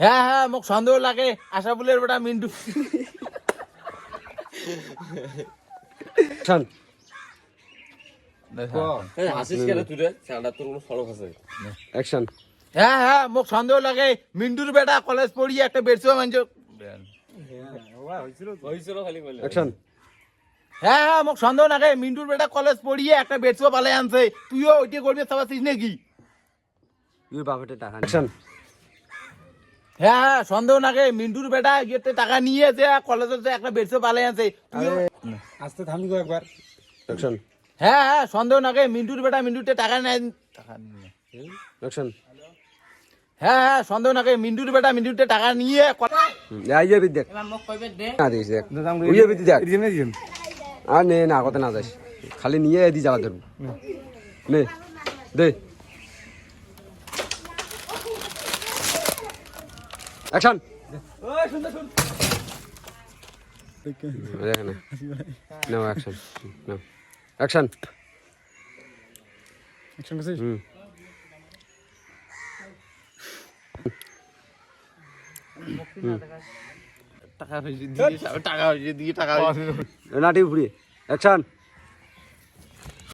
হ্যাঁ হ্যাঁ মোক সন্দেহ লাগে। আশা বুলের বেটা মিন্টু শোন হাসিস কেন তুই রে ছাড়া তোর কোনো সড়ক আছে। অ্যাকশন হ্যাঁ হ্যাঁ মোক সন্দেহ লাগে। মিন্টুর বেটা কলেজ পড়িয়ে একটা মানছ অ্যাকশন হ্যাঁ হ্যাঁ মোক সন্দেহ লাগে। মিন্টুর বেটা কলেজ পড়িয়ে একটা বেডশো পালাই আনছে। তুইও ওইটা করবি চাবাছিস নাকি? টাকা অ্যাকশন হ্যাঁ হ্যাঁ সন্দেহ নাগে। মিন্টুর বেটা ইয়েতে টাকা নিয়ে কলেজের যে একটা বেডশো পালাই আনছে তুইও আস্তে থামি গো একবার। অ্যাকশন হ্যাঁ হ্যাঁ সন্দেহ নাগে। মিন্টুর বেটা মিন্টুতে টাকা নেয় টাকা নিয়ে অ্যাকশন হ্যাঁ হ্যাঁ সন্দেহ নাগে। মিন্টুর বেটা মিন্টুতে টাকা নিয়ে কলে- আইয়ে বিদ দেখ। না দিস দেখ। উইয়ে বিদ দেখ। রিজনে দিন আর নে না কথা না যাস খালি নিয়ে এদি জ্বালা ধরবো। নে দে। অ্যাকশন। দেখে না নাও অ্যাকশন। নাও। অ্যাকশন। একশন করছিস? হুম। টাকা দিয়ে টাকা দিয়ে টাকা নাটি উপরে। অ্যাকশন।